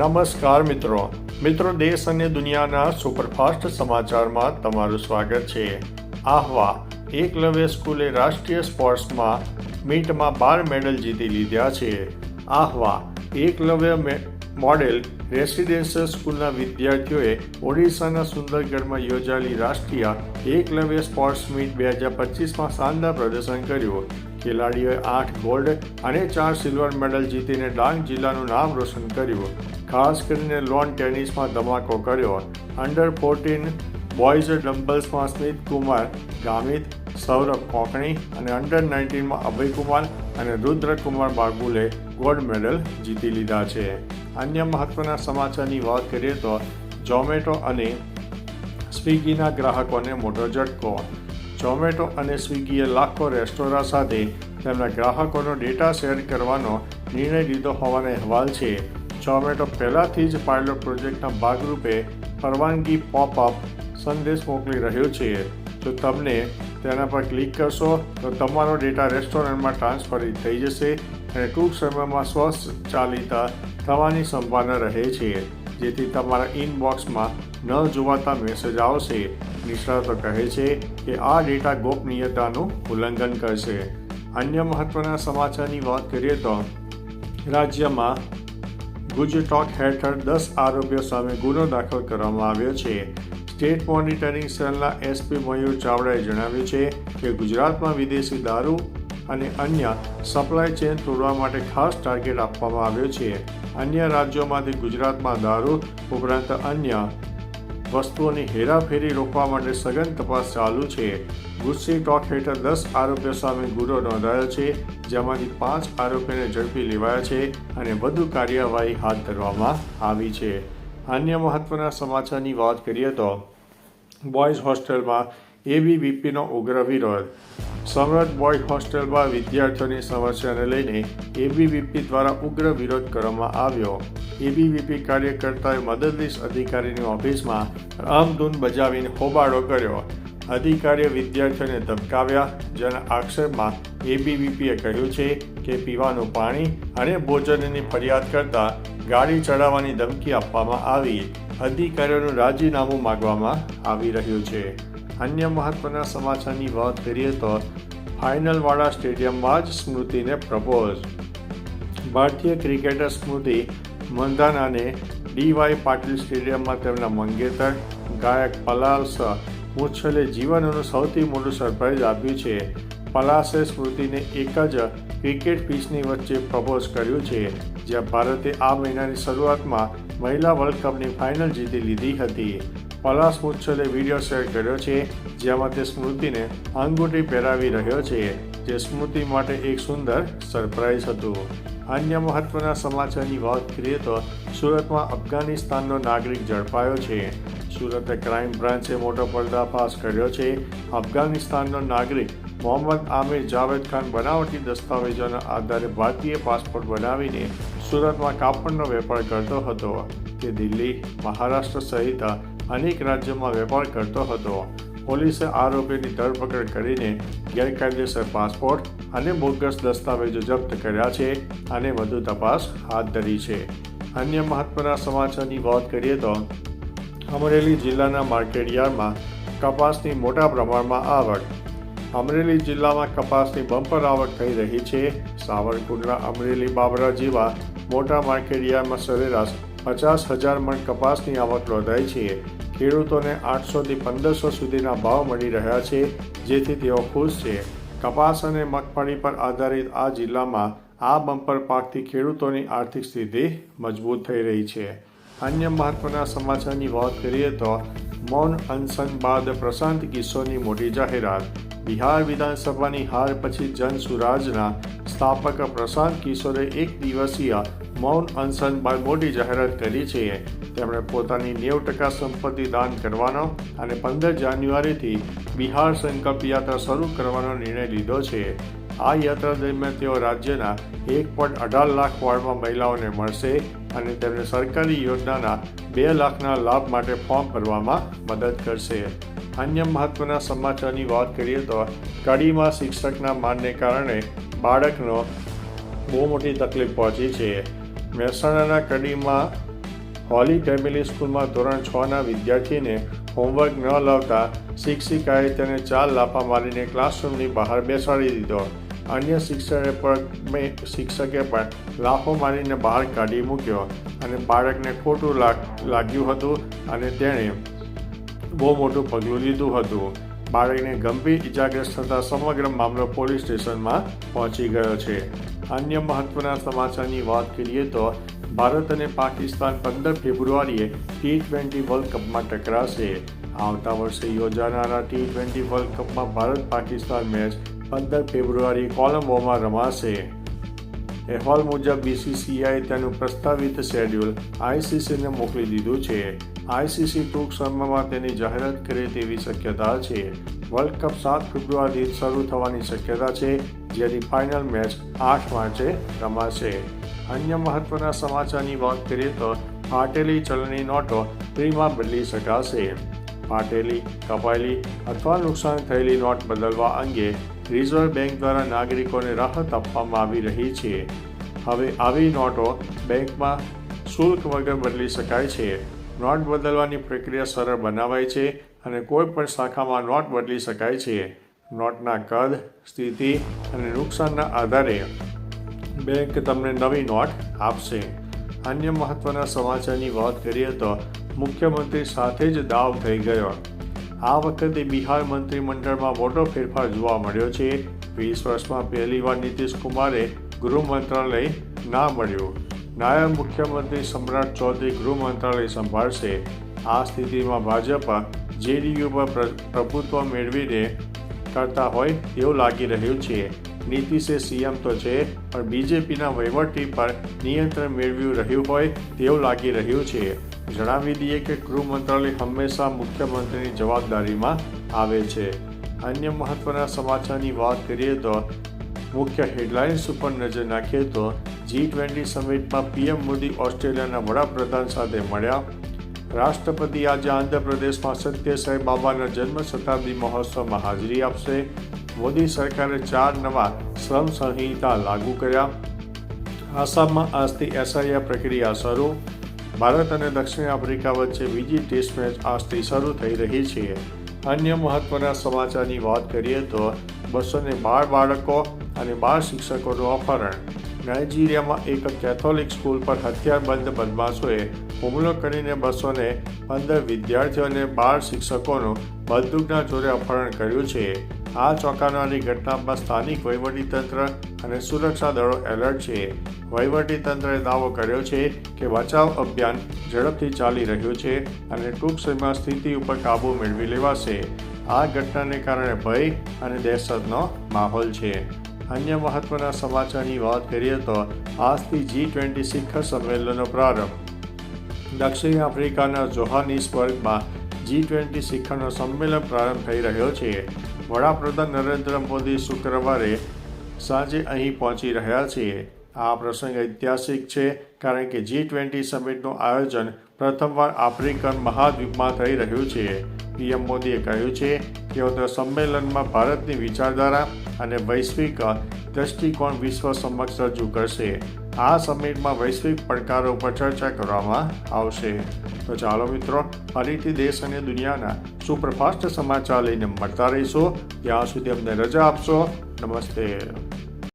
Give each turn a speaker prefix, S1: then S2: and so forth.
S1: નમસ્કાર મિત્રો. મિત્રો દેશ અને દુનિયાના સુપરફાસ્ટ સમાચારમાં તમારું સ્વાગત છે. આહવા એકલવ્ય સ્કૂલે રાષ્ટ્રીય સ્પોર્ટ્સમાં મીટમાં બાર મેડલ જીતી લીધા છે. આહવા એકલવ્ય મોડેલ રેસિડેન્શિયલ સ્કૂલના વિદ્યાર્થીઓએ ઓડિશાના સુંદરગઢમાં યોજાયેલી રાષ્ટ્રીય એકલવ્ય સ્પોર્ટ્સ મીટ બે હજાર પચીસમાં શાનદાર પ્રદર્શન કર્યું. ખેલાડીઓએ આઠ ગોલ્ડ અને ચાર સિલ્વર મેડલ જીતીને ડાંગ જિલ્લાનું નામ રોશન કર્યું. ખાસ કરીને લોન ટેનિસમાં ધમાકો કર્યો. અંડર ફોર્ટીન બોયઝ ડમ્બલ્સમાં સ્મિત કુમાર, ગામિત, સૌરભ કોકણી અને અંડર નાઇન્ટીનમાં અભયકુમાર અને રુદ્રકુમાર બાગુલે ગોલ્ડ મેડલ જીતી લીધા છે. અન્ય મહત્વના સમાચારની વાત કરીએ તો ઝોમેટો અને સ્વિગીના ગ્રાહકોને મોટો ઝટકો. ઝોમેટો અને સ્વિગીએ લાખો રેસ્ટોરાં સાથે તેમના ગ્રાહકોનો ડેટા શેર કરવાનો નિર્ણય લીધો હોવાનો અહેવાલ છે. ઝોમેટો પહેલાંથી જ પાયલોટ પ્રોજેક્ટના ભાગરૂપે પરવાનગી પોપઅપ સંદેશ મોકલી રહ્યો છે. જો તમને તેના પર ક્લિક કરશો, તો તમારો ડેટા રેસ્ટોરન્ટમાં ટ્રાન્સફર થઈ જશે અને ટૂંક સમયમાં સ્વચાલિત થવાની સંભાવના રહે છે, જેથી તમારા ઇનબોક્સમાં ન જોવાતા મેસેજ આવશે. નિષ્ણાતો કહે છે કે આ ડેટા ગોપનીયતાનું ઉલ્લંઘન કરશે. અન્ય મહત્વના સમાચારની વાત કરીએ તો રાજ્યમાં ગુજટોક હેઠળ દસ આરોપીઓ સામે ગુનો દાખલ કરવામાં આવ્યો છે. સ્ટેટ મોનિટરિંગ સેલના એસપી મયુર ચાવડાએ જણાવ્યું છે કે ગુજરાતમાં વિદેશી દારૂ અને અન્ય સપ્લાય ચેન તોડવા માટે ખાસ ટાર્ગેટ આપવામાં આવ્યો છે. અન્ય રાજ્યોમાંથી ગુજરાતમાં દારૂ ઉપરાંત અન્ય વસ્તુઓની હેરાફેરી રોકવા માટે સઘન તપાસ ચાલુ છે. ગુસ્સી ટોક હેઠળ દસ આરોપીઓ સામે ગુનો નોંધાયો છે, જેમાંથી પાંચ આરોપીને ઝડપી લેવાયા છે અને વધુ કાર્યવાહી હાથ ધરવામાં આવી છે. અન્ય મહત્વના સમાચારની વાત કરીએ તો બોયઝ હોસ્ટેલમાં એબીવીપીનો ઉગ્ર વિરોધ. સમરથ બોય હોસ્ટેલમાં વિદ્યાર્થીઓની સમસ્યાને લઈને એબીવીપી દ્વારા ઉગ્ર વિરોધ કરવામાં આવ્યો. એબીવીપી કાર્યકર્તાએ મદદનીશ અધિકારીની ઓફિસમાં રામધૂન બજાવીને હોબાળો કર્યો. અધિકારીએ વિદ્યાર્થીઓને ધમકાવ્યા. જેના આક્ષેપમાં એબીવીપીએ કહ્યું છે કે પીવાનું પાણી અને ભોજનની ફરિયાદ કરતા ગાડી ચડાવવાની ધમકી આપવામાં આવી. અધિકારીઓનું રાજીનામું માગવામાં આવી રહ્યું છે. અન્ય મહત્વના સમાચારની વાત કરીએ તો ફાઇનલવાળા સ્ટેડિયમમાં જ સ્મૃતિને પ્રપોઝ ભારતીય ક્રિકેટર સ્મૃતિ મંધાનાને ડીવાય પાટીલ સ્ટેડિયમમાં તેમના મંગેતર ગાયક પલાસ મુચ્છલે જીવનનું સૌથી મોટું સરપ્રાઇઝ આપ્યું છે. પલાસે સ્મૃતિને એક જ ક્રિકેટ પીચની વચ્ચે પ્રપોઝ કર્યું છે, જ્યાં ભારતે આ મહિનાની શરૂઆતમાં મહિલા વર્લ્ડ કપની ફાઇનલ જીતી લીધી હતી. પલાસ મુચ્છલે વીડિયો શેર કર્યો છે, જેમાં તે સ્મૃતિને અંગૂઠી પહેરાવી રહ્યો છે. જે સ્મૃતિ માટે એક સુંદર સરપ્રાઇઝ હતું. અન્ય મહત્વના સમાચારની વાત કરીએ તો, સુરતમાં અફઘાનિસ્તાનનો નાગરિક ઝડપાયો છે. સુરતે ક્રાઇમ બ્રાન્ચે મોટો પર્દાફાશ કર્યો છે. અફઘાનિસ્તાનનો નાગરિક મોહમ્મદ આમિર જાવેદ ખાન બનાવટી દસ્તાવેજોના આધારે ભારતીય પાસપોર્ટ બનાવીને સુરતમાં કાપડનો વેપાર કરતો હતો. તે દિલ્હી, મહારાષ્ટ્ર સહિત અનેક રાજ્યોમાં વેપાર કરતો હતો. પોલીસે આરોપીની ધરપકડ કરીને ગેરકાયદેસર પાસપોર્ટ અને બોગસ દસ્તાવેજો જપ્ત કર્યા છે અને વધુ તપાસ હાથ ધરી છે. અન્ય મહત્વના સમાચારની વાત કરીએ તો, અમરેલી જિલ્લાના માર્કેટયાર્ડમાં કપાસની મોટા પ્રમાણમાં આવક. અમરેલી જિલ્લામાં કપાસની બમ્પર આવક થઈ રહી છે. સાવરકુંડલા અમરેલી બાબરા જેવા મોટા માર્કેટયાર્ડમાં સરેરાશ પચાસ હજાર મણ કપાસની આવક નોંધાઈ છે. ખેડૂતોને આઠસોથી પંદરસો સુધીના ભાવ મળી રહ્યા છે, જેથી તેઓ ખુશ છે. કપાસ અને મગફળી પર આધારિત આ જિલ્લામાં આ બમ્પર પાકથી ખેડૂતોની આર્થિક સ્થિતિ મજબૂત થઈ રહી છે. અન્ય મહત્વના સમાચારની વાત કરીએ તો, મૌન અનશન બાદ પ્રશાંત કિશોરની મોટી જાહેરાત. બિહાર વિધાનસભાની હાર પછી જન સુરાજના સ્થાપક પ્રશાંત કિશોરે એક દિવસીય મૌન અનશન બાદ મોટી જાહેરાત કરી છે. તેમણે પોતાની નેવ ટકા સંપત્તિ દાન કરવાનો અને પંદર જાન્યુઆરીથી બિહાર સંકલ્પ યાત્રા શરૂ કરવાનો નિર્ણય લીધો છે. આ યાત્રા દરમિયાન તેઓ રાજ્યના એક પોઈન્ટ અઢાર લાખ વોર્ડમાં મહિલાઓને મળશે અને તેમને સરકારી યોજનાના બે લાખના લાભ માટે ફોર્મ ભરવામાં મદદ કરશે. અન્ય મહત્વના સમાચારની વાત કરીએ તો કડીમાં શિક્ષકના માનને કારણે બાળકનો બહુ મોટી તકલીફ પહોંચી છે. મહેસાણાના કડીમાં હોલી ફેમિલી સ્કૂલમાં ધોરણ છના વિદ્યાર્થીને હોમવર્ક ન લાવતા શિક્ષિકાએ તેને ચાર લાફા મારીને ક્લાસરૂમની બહાર બેસાડી દીધો. અન્ય શિક્ષકે પણ શિક્ષકે પણ લાફો મારીને બહાર કાઢી મૂક્યો અને બાળકને ખોટું લાગ, લાગ્યું હતું અને તેણે બહુ મોટું પગલું લીધું હતું. બાળકને ગંભીર ઇજાગ્રસ્ત થતાં સમગ્ર મામલો પોલીસ સ્ટેશનમાં પહોંચી ગયો છે. અન્ય મહત્વના સમાચારની વાત કરીએ તો ભારત અને પાકિસ્તાન પંદર ફેબ્રુઆરીએ ટી ટ્વેન્ટી વર્લ્ડ કપમાં ટકરાશે. આવતા વર્ષે યોજાનારા ટી ટ્વેન્ટી વર્લ્ડ કપમાં ભારત પાકિસ્તાન મેચ પંદર ફેબ્રુઆરી કોલંબોમાં રમાશે. અહેવાલ મુજબ બીસીસીઆઈ તેનું પ્રસ્તાવિત શેડ્યુલ આઈસીસીને મોકલી દીધું છે. આઈસીસી ટૂંક સમયમાં તેની જાહેરાત કરે તેવી શક્યતા છે. વર્લ્ડ કપ સાત ફેબ્રુઆરીથી શરૂ થવાની શક્યતા છે, જેની ફાઇનલ મેચ આઠ માર્ચે રમાશે. અન્ય મહત્વના સમાચારની વાત કરીએ તો ફાટેલી ચલણી નોટો ફ્રીમાં બદલી શકાશે. ફાટેલી કપાયેલી અથવા નુકસાન થયેલી નોટ બદલવા અંગે રિઝર્વ બેંક દ્વારા નાગરિકોને રાહત આપવામાં આવી રહી છે. હવે આવી નોટો બેંકમાં શુલ્ક વગર બદલી શકાય છે. નોટ બદલવાની પ્રક્રિયા સરળ બનાવાય છે અને કોઈ પણ શાખામાં નોટ બદલી શકાય છે. નોટના કદ, સ્થિતિ અને નુકસાનના આધારે બેંક તમને નવી નોટ આપશે. અન્ય મહત્વના સમાચારની વાત કરીએ તો મુખ્યમંત્રી સાથે જ દાવ થઈ ગયો. આ વખતે બિહાર મંત્રીમંડળમાં મોટો ફેરફાર જોવા મળ્યો છે. વીસ વર્ષમાં પહેલીવાર નીતિશ કુમારે ગૃહ મંત્રાલય ના મળ્યું. નાયબ મુખ્યમંત્રી સમ્રાટ ચૌધરી ગૃહ મંત્રાલય સંભાળશે. આ સ્થિતિમાં ભાજપ જેડીયુ પર, પ્રભુત્વ મેળવીને કરતા હોય એવું લાગી રહ્યું છે. નીતિશે સીએમ તો છે, પણ બીજેપીના વહીવટી પર નિયંત્રણ મેળવ્યું રહ્યું હોય તેવું લાગી રહ્યું છે. જણાવી દઈએ કે ગૃહ મંત્રાલય હંમેશા મુખ્યમંત્રીની જવાબદારીમાં આવે છે. અન્ય મહત્વના સમાચારની વાત કરીએ તો, મુખ્ય હેડલાઇન્સ ઉપર નજર નાખીએ તો જી ટ્વેન્ટી સમિટમાં પીએમ મોદી ઓસ્ટ્રેલિયાના વડાપ્રધાન સાથે મળ્યા. રાષ્ટ્રપતિ આજે આંધ્રપ્રદેશમાં સત્ય સાંઈ બાબાના જન્મ શતાબ્દી મહોત્સવમાં હાજરી આપશે. મોદી સરકારે ચાર નવા શ્રમ સંહિતા લાગુ કર્યા. આસામમાં આજથી એસઆઈઆર પ્રક્રિયા શરૂ. ભારત અને દક્ષિણ આફ્રિકા વચ્ચે બીજી ટેસ્ટ મેચ આજથી શરૂ થઈ રહી છે. અન્ય મહત્વના સમાચારની વાત કરીએ તો બસો ને બાર બાળકો અને બાર શિક્ષકોનું અપહરણ. નાઇજીરિયામાં એક કેથોલિક સ્કૂલ પર હથિયારબંધ બદમાશોએ હુમલો કરીને બસો ને પંદર વિદ્યાર્થીઓ અને બાર શિક્ષકોનું બંદૂકના જોરે અપહરણ કર્યું છે. આ ચોંકાવનારી ઘટનામાં સ્થાનિક વહીવટીતંત્ર અને સુરક્ષા દળો એલર્ટ છે. વહીવટીતંત્રએ દાવો કર્યો છે કે બચાવ અભિયાન ઝડપથી ચાલી રહ્યું છે અને ટૂંક સમયમાં સ્થિતિ ઉપર કાબૂ મેળવી લેવાશે. આ ઘટનાને કારણે ભય અને દહેશતનો માહોલ છે. અન્ય મહત્વના સમાચારની વાત કરીએ તો આજથી જી ટ્વેન્ટી શિખર સંમેલનનો પ્રારંભ. દક્ષિણ આફ્રિકાના જોહાનિસબર્ગમાં જી ટ્વેન્ટી શિખરનો સંમેલન પ્રારંભ થઈ રહ્યો છે. વડાપ્રધાન નરેન્દ્ર મોદી શુક્રવારે સાંજે અહીં પહોંચી રહ્યા છે. આ પ્રસંગ ઐતિહાસિક છે, કારણ કે જી ટ્વેન્ટી સમિટનું આયોજન પ્રથમવાર આફ્રિકન મહાદ્વીપમાં થઈ રહ્યું છે. પીએમ મોદીએ કહ્યું છે કે સંમેલનમાં ભારતની વિચારધારા અને વૈશ્વિક દ્રષ્ટિકોણ વિશ્વ સમક્ષ રજૂ કરશે. આ સમિટમાં વૈશ્વિક પડકારો પર ચર્ચા કરવામાં આવશે. તો ચાલો મિત્રો, ફરીથી દેશ અને દુનિયાના સુપરફાસ્ટ સમાચાર લઈને મળતા રહીશો. ત્યાં સુધી અમને રજા આપશો. નમસ્તે.